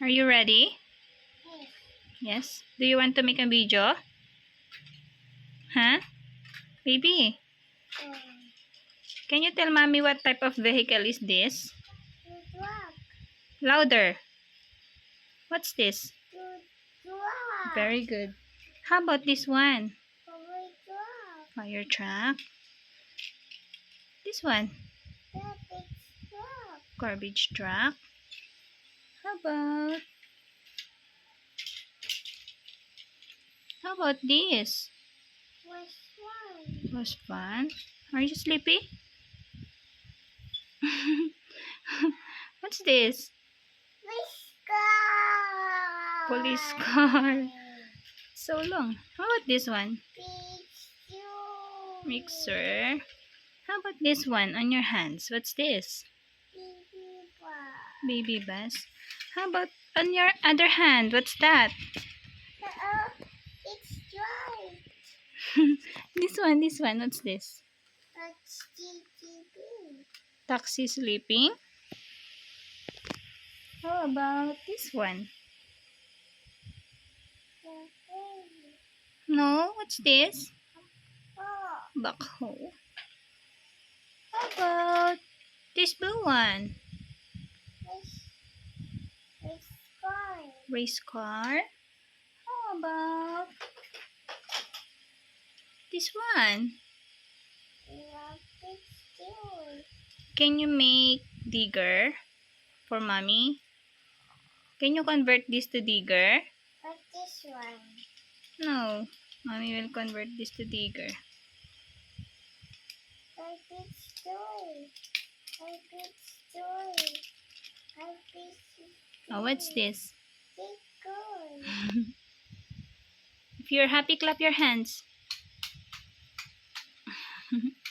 Are you ready? Yes. Do you want to make a video? Huh? Baby, can you tell mommy what type of vehicle is this? truck. Louder. What's this? Truck. Very good. How about this one? Power truck. Fire truck. This one? Traffic truck. Garbage truck. How about... How about this? Was one. was fun. Are you sleepy? What's this? Police car. Police car. So long. How about this one? Picture. Mixer. How about this one on your hands? What's this? Baby bar. Baby bus. How about on your other hand? What's that? Uh-oh. It's dry. This one, this one. What's this? That's GTV. Taxi sleeping. How about this one? No, what's this? Oh. Backhoe. How about this blue one? This. This car. Race car. How about this one? Can you make digger for mommy? Can you convert this to digger? What's this one? No. Mommy will convert this to digger. Traffic store. Traffic store. Traffic store. Oh, what's this? If you're happy, clap your hands.